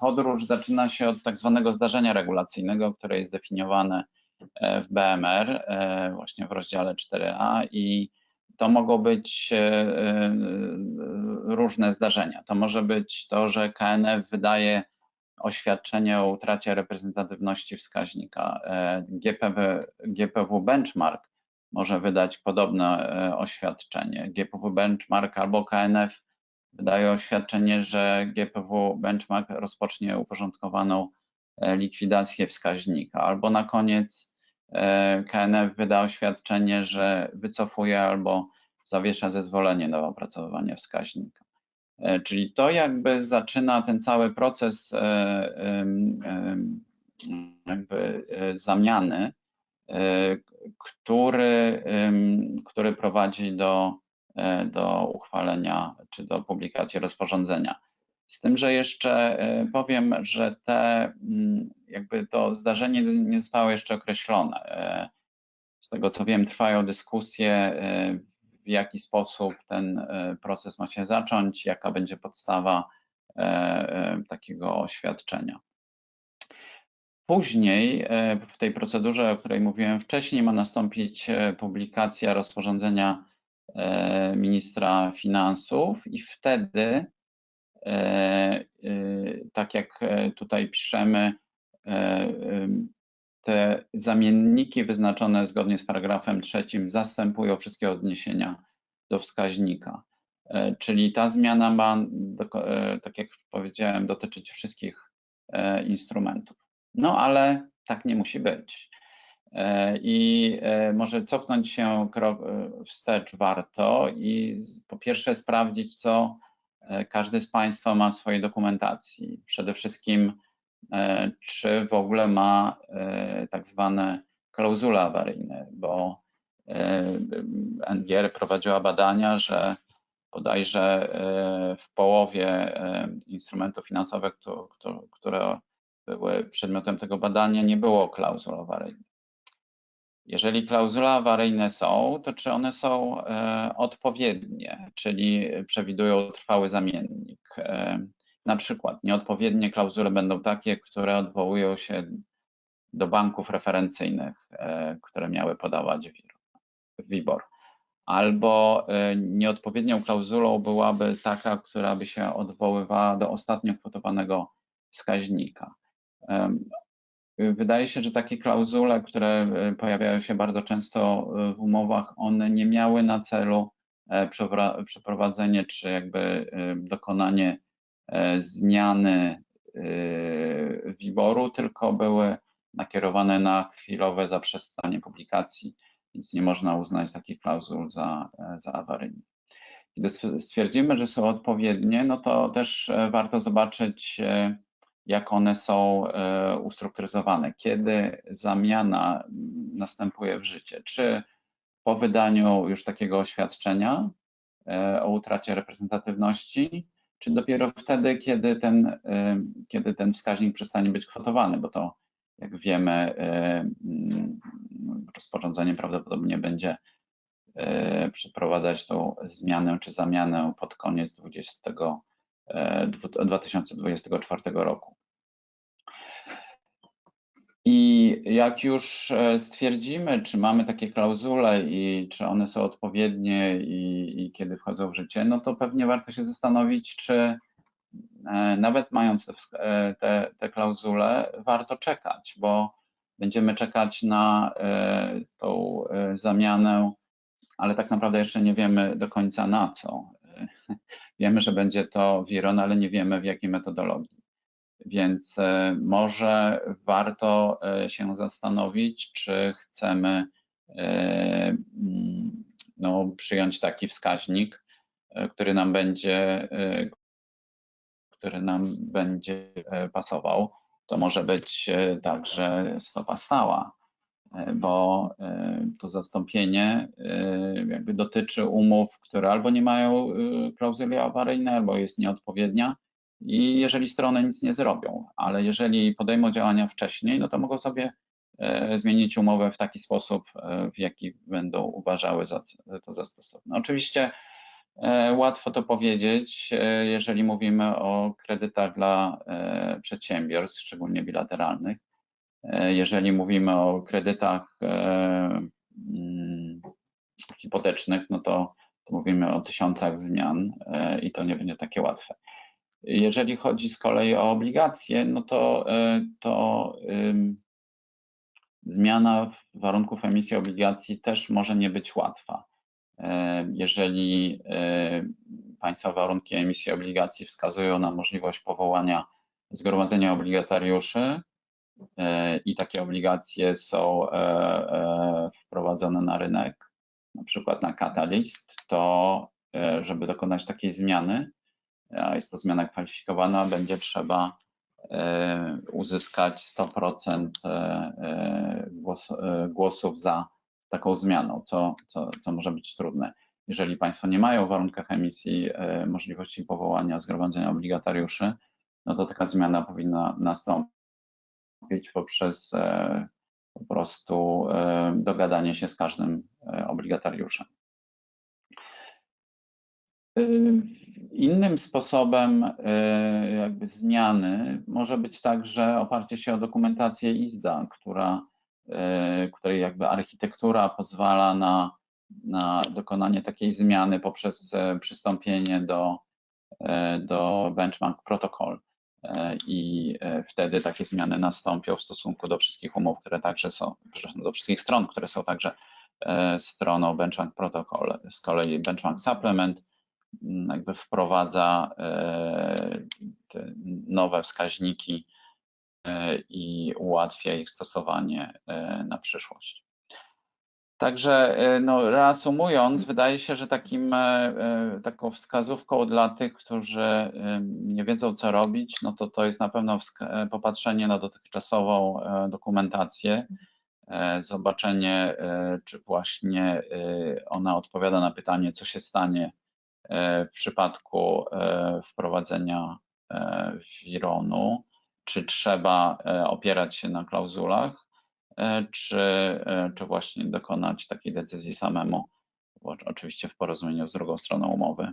Podróż zaczyna się od tak zwanego zdarzenia regulacyjnego, które jest definiowane w BMR, właśnie w rozdziale 4a i to mogą być różne zdarzenia. To może być to, że KNF wydaje oświadczenie o utracie reprezentatywności wskaźnika. GPW, GPW Benchmark może wydać podobne e, oświadczenie. GPW Benchmark albo KNF wydaje oświadczenie, że GPW Benchmark rozpocznie uporządkowaną e, likwidację wskaźnika, albo na koniec e, KNF wyda oświadczenie, że wycofuje albo zawiesza zezwolenie na opracowywanie wskaźnika. Czyli to jakby zaczyna ten cały proces jakby zamiany E, który, który prowadzi do, e, do uchwalenia czy do publikacji rozporządzenia. Z tym, że jeszcze e, powiem, że te, mm, jakby to zdarzenie nie zostało jeszcze określone. Z tego co wiem, trwają dyskusje, w jaki sposób ten proces ma się zacząć, jaka będzie podstawa takiego oświadczenia. Później e, w tej procedurze, o której mówiłem wcześniej, ma nastąpić e, publikacja rozporządzenia e, ministra finansów i wtedy, tak jak tutaj piszemy, te zamienniki wyznaczone zgodnie z paragrafem trzecim zastępują wszystkie odniesienia do wskaźnika. Czyli ta zmiana ma, tak jak powiedziałem, dotyczyć wszystkich instrumentów. No ale tak nie musi być. E, I e, może cofnąć się krok e, wstecz warto i po pierwsze sprawdzić, co każdy z Państwa ma w swojej dokumentacji. Przede wszystkim, czy w ogóle ma tak zwane klauzule awaryjne, bo NGR prowadziła badania, że bodajże w połowie instrumentów finansowych, które były przedmiotem tego badania, nie było klauzul awaryjnych. Jeżeli klauzule awaryjne są, to czy one są e, odpowiednie, czyli przewidują trwały zamiennik? E, na przykład nieodpowiednie klauzule będą takie, które odwołują się do banków referencyjnych, e, które miały podawać WIBOR. Albo nieodpowiednią klauzulą byłaby taka, która by się odwoływała do ostatnio kwotowanego wskaźnika. Wydaje się, że takie klauzule, które e, pojawiają się bardzo często e, w umowach, one nie miały na celu e, przeprowadzenie czy jakby dokonanie zmiany wyboru, tylko były nakierowane na chwilowe zaprzestanie publikacji, więc nie można uznać takich klauzul za, za awaryjne. Kiedy stwierdzimy, że są odpowiednie, no to też warto zobaczyć, jak one są e, ustrukturyzowane, kiedy zamiana następuje w życie, czy po wydaniu już takiego oświadczenia e, o utracie reprezentatywności, czy dopiero wtedy, kiedy ten, e, kiedy ten wskaźnik przestanie być kwotowany, bo to jak wiemy, rozporządzenie prawdopodobnie będzie przeprowadzać tą zmianę czy zamianę pod koniec 20, 2024 roku. I jak już e, stwierdzimy, czy mamy takie klauzule i czy one są odpowiednie i, i kiedy wchodzą w życie, no to pewnie warto się zastanowić, czy e, nawet mając e, te, te klauzule, warto czekać, bo będziemy czekać na tą zamianę, ale tak naprawdę jeszcze nie wiemy do końca na co. Wiemy, że będzie to Wiron, ale nie wiemy w jakiej metodologii. Więc e, może warto e, się zastanowić, czy chcemy e, no, przyjąć taki wskaźnik, który nam będzie, który nam będzie pasował. To może być także stopa stała, bo to zastąpienie jakby dotyczy umów, które albo nie mają klauzuli awaryjnej, albo jest nieodpowiednia, i jeżeli strony nic nie zrobią, ale jeżeli podejmą działania wcześniej, no to mogą sobie e, zmienić umowę w taki sposób, e, w jaki będą uważały za to za stosowne. Oczywiście E, Łatwo to powiedzieć, e, jeżeli mówimy o kredytach dla e, przedsiębiorstw, szczególnie bilateralnych. E, Jeżeli mówimy o kredytach e, mm, hipotecznych, no to, to mówimy o tysiącach zmian e, i to nie będzie takie łatwe. Jeżeli chodzi z kolei o obligacje, no to, to zmiana warunków emisji obligacji też może nie być łatwa. Jeżeli państwa warunki emisji obligacji wskazują na możliwość powołania zgromadzenia obligatariuszy i takie obligacje są e, e, wprowadzone na rynek, na przykład na Catalyst, to e, żeby dokonać takiej zmiany, a jest to zmiana kwalifikowana, będzie trzeba e, uzyskać 100% e, e, głos, e, głosów za taką zmianą, co, co, co może być trudne. Jeżeli Państwo nie mają w warunkach emisji e, możliwości powołania zgromadzenia obligatariuszy, no to taka zmiana powinna nastąpić poprzez e, po prostu e, dogadanie się z każdym e, obligatariuszem. Innym sposobem jakby zmiany może być także oparcie się o dokumentację ISDA, która, której jakby architektura pozwala na, na dokonanie takiej zmiany poprzez przystąpienie do, do benchmark protocol. E, I e, wtedy takie zmiany nastąpią w stosunku do wszystkich umów, które także są, do wszystkich stron, które są także e, stroną benchmark protocol. Z kolei benchmark supplement m, jakby wprowadza nowe wskaźniki i ułatwia ich stosowanie na przyszłość. Także e, no, reasumując, wydaje się, że takim, e, e, taką wskazówką dla tych, którzy nie wiedzą, co robić, no to to jest na pewno popatrzenie na dotychczasową dokumentację, zobaczenie, czy właśnie ona odpowiada na pytanie, co się stanie w przypadku wprowadzenia wironu, czy trzeba opierać się na klauzulach, czy, e, czy właśnie dokonać takiej decyzji samemu, oczywiście w porozumieniu z drugą stroną umowy,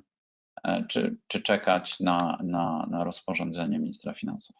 e, czy, czy czekać na, na, na rozporządzenie ministra finansów.